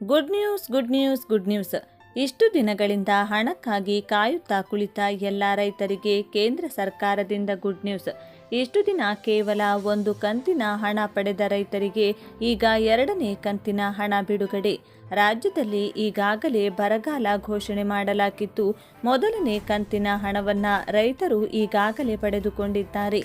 Good news good news good news ಇಷ್ಟು ದಿನಗಳಿಂದ ಹಣಕ್ಕಾಗಿ ಕಾಯುತ್ತಾ ಕುಳಿತ ಎಲ್ಲ ರೈತರಿಗೆ ಕೇಂದ್ರ ಸರ್ಕಾರದಿಂದ ಗುಡ್ ನ್ಯೂಸ್ ಇಷ್ಟು ದಿನ ಕೇವಲ ಒಂದು ಕಂತಿನ ಹಣ ಪಡೆದ ರೈತರಿಗೆ ಈಗ ಎರಡನೇ ಕಂತಿನ ಹಣ ಬಿಡುಗಡೆ. ರಾಜ್ಯದಲ್ಲಿ ಈಗಾಗಲೇ ಬರಗಾಲ ಘೋಷಣೆ ಮಾಡಲಾಗಿದ್ದು, ಮೊದಲನೇ ಕಂತಿನ ಹಣವನ್ನ ರೈತರು ಈಗಾಗಲೇ ಪಡೆದುಕೊಂಡಿದ್ದಾರೆ.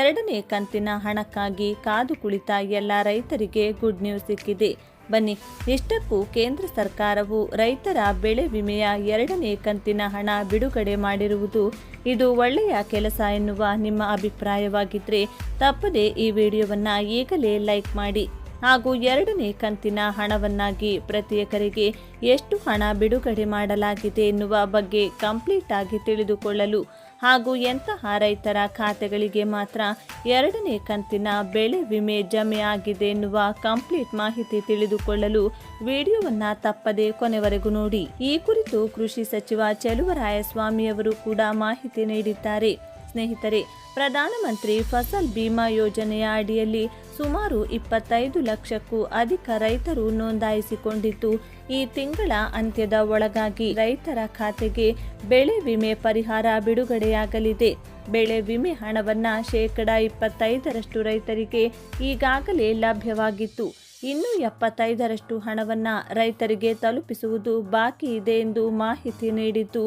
ಎರಡನೇ ಕಂತಿನ ಹಣಕ್ಕಾಗಿ ಕಾದು ಕುಳಿತ ಎಲ್ಲ ರೈತರಿಗೆ ಗುಡ್ ನ್ಯೂಸ್ ಸಿಕ್ಕಿದೆ. ಬನ್ನಿ. ಇಷ್ಟಕ್ಕೂ ಕೇಂದ್ರ ಸರ್ಕಾರವು ರೈತರ ಬೆಳೆ ವಿಮೆಯ ಎರಡನೇ ಕಂತಿನ ಹಣ ಬಿಡುಗಡೆ ಮಾಡಿರುವುದು ಇದು ಒಳ್ಳೆಯ ಕೆಲಸ ಎನ್ನುವ ನಿಮ್ಮ ಅಭಿಪ್ರಾಯವಾಗಿದ್ದರೆ ತಪ್ಪದೆ ಈ ವಿಡಿಯೋವನ್ನು ಈಗಲೇ ಲೈಕ್ ಮಾಡಿ. ಹಾಗೂ ಎರಡನೇ ಕಂತಿನ ಹಣವನ್ನಾಗಿ ಪ್ರತಿ ಎಕರೆಗೆ ಎಷ್ಟು ಹಣ ಬಿಡುಗಡೆ ಮಾಡಲಾಗಿದೆ ಎನ್ನುವ ಬಗ್ಗೆ ಕಂಪ್ಲೀಟ್ ಆಗಿ ತಿಳಿದುಕೊಳ್ಳಲು ಹಾಗೂ ಎಂತಹ ರೈತರ ಖಾತೆಗಳಿಗೆ ಮಾತ್ರ ಎರಡನೇ ಕಂತಿನ ಬೆಳೆ ವಿಮೆ ಜಮೆ ಆಗಿದೆ ಎನ್ನುವ ಕಂಪ್ಲೀಟ್ ಮಾಹಿತಿ ತಿಳಿದುಕೊಳ್ಳಲು ವಿಡಿಯೋವನ್ನ ತಪ್ಪದೆ ಕೊನೆವರೆಗೂ ನೋಡಿ. ಈ ಕುರಿತು ಕೃಷಿ ಸಚಿವ ಚೆಲುವರಾಯಸ್ವಾಮಿಯವರು ಕೂಡ ಮಾಹಿತಿ ನೀಡಿದ್ದಾರೆ. ಸ್ನೇಹಿತರೆ, ಪ್ರಧಾನಮಂತ್ರಿ ಫಸಲ್ ಬಿಮಾ ಯೋಜನೆಯ ಅಡಿಯಲ್ಲಿ ಸುಮಾರು ಇಪ್ಪತ್ತೈದು ಲಕ್ಷಕ್ಕೂ ಅಧಿಕ ರೈತರು ನೋಂದಾಯಿಸಿಕೊಂಡಿದ್ದು, ಈ ತಿಂಗಳ ಅಂತ್ಯದ ಒಳಗಾಗಿ ರೈತರ ಖಾತೆಗೆ ಬೆಳೆ ವಿಮೆ ಪರಿಹಾರ ಬಿಡುಗಡೆಯಾಗಲಿದೆ. ಬೆಳೆ ವಿಮೆ ಹಣವನ್ನು ಶೇಕಡ ಇಪ್ಪತ್ತೈದರಷ್ಟು ರೈತರಿಗೆ ಈಗಾಗಲೇ ಲಭ್ಯವಾಗಿತ್ತು. ಇನ್ನು ಎಪ್ಪತ್ತೈದರಷ್ಟು ಹಣವನ್ನ ರೈತರಿಗೆ ತಲುಪಿಸುವುದು ಬಾಕಿ ಇದೆ ಎಂದು ಮಾಹಿತಿ ನೀಡಿದ್ದು,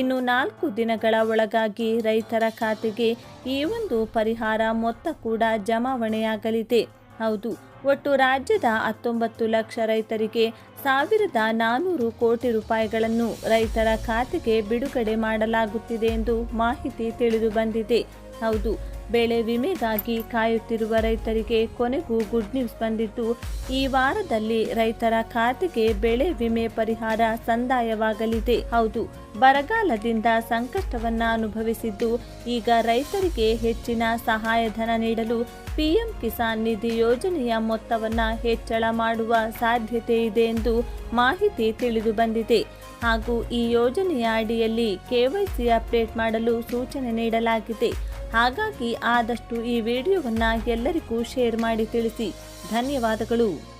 ಇನ್ನು ನಾಲ್ಕು ದಿನಗಳ ಒಳಗಾಗಿ ರೈತರ ಖಾತೆಗೆ ಈ ಒಂದು ಪರಿಹಾರ ಮೊತ್ತ ಕೂಡ ಜಮಾವಣೆಯಾಗಲಿದೆ. ಹೌದು, ಒಟ್ಟು ರಾಜ್ಯದ ಹತ್ತೊಂಬತ್ತು ಲಕ್ಷ ರೈತರಿಗೆ ಸಾವಿರದ ನಾನೂರು ಕೋಟಿ ರೂಪಾಯಿಗಳನ್ನು ರೈತರ ಖಾತೆಗೆ ಬಿಡುಗಡೆ ಮಾಡಲಾಗುತ್ತಿದೆ ಎಂದು ಮಾಹಿತಿ ತಿಳಿದು ಬಂದಿದೆ. ಹೌದು ಬೆಳೆ ವಿಮೆಗಾಗಿ ಕಾಯುತ್ತಿರುವ ರೈತರಿಗೆ ಕೊನೆಗೂ ಗುಡ್ ನ್ಯೂಸ್ ಬಂದಿದ್ದು, ಈ ವಾರದಲ್ಲಿ ರೈತರ ಖಾತೆಗೆ ಬೆಳೆ ವಿಮೆ ಪರಿಹಾರ ಸಂದಾಯವಾಗಲಿದೆ. ಹೌದು, ಬರಗಾಲದಿಂದ ಸಂಕಷ್ಟವನ್ನ ಅನುಭವಿಸಿದ್ದು, ಈಗ ರೈತರಿಗೆ ಹೆಚ್ಚಿನ ಸಹಾಯಧನ ನೀಡಲು ಪಿಎಂ ಕಿಸಾನ್ ನಿಧಿ ಯೋಜನೆಯ ಮೊತ್ತವನ್ನ ಹೆಚ್ಚಳ ಮಾಡುವ ಸಾಧ್ಯತೆ ಇದೆ ಎಂದು ಮಾಹಿತಿ ತಿಳಿದು ಬಂದಿದೆ. ಹಾಗೂ ಈ ಯೋಜನೆಯ ಅಡಿಯಲ್ಲಿ ಕೆವೈಸಿ ಅಪ್ಡೇಟ್ ಮಾಡಲು ಸೂಚನೆ ನೀಡಲಾಗಿದೆ. ಹಾಗಾಗಿ ಆದಷ್ಟು ಈ ವಿಡಿಯೋವನ್ನು ಎಲ್ಲರಿಗೂ ಶೇರ್ ಮಾಡಿ ತಿಳಿಸಿ. ಧನ್ಯವಾದಗಳು.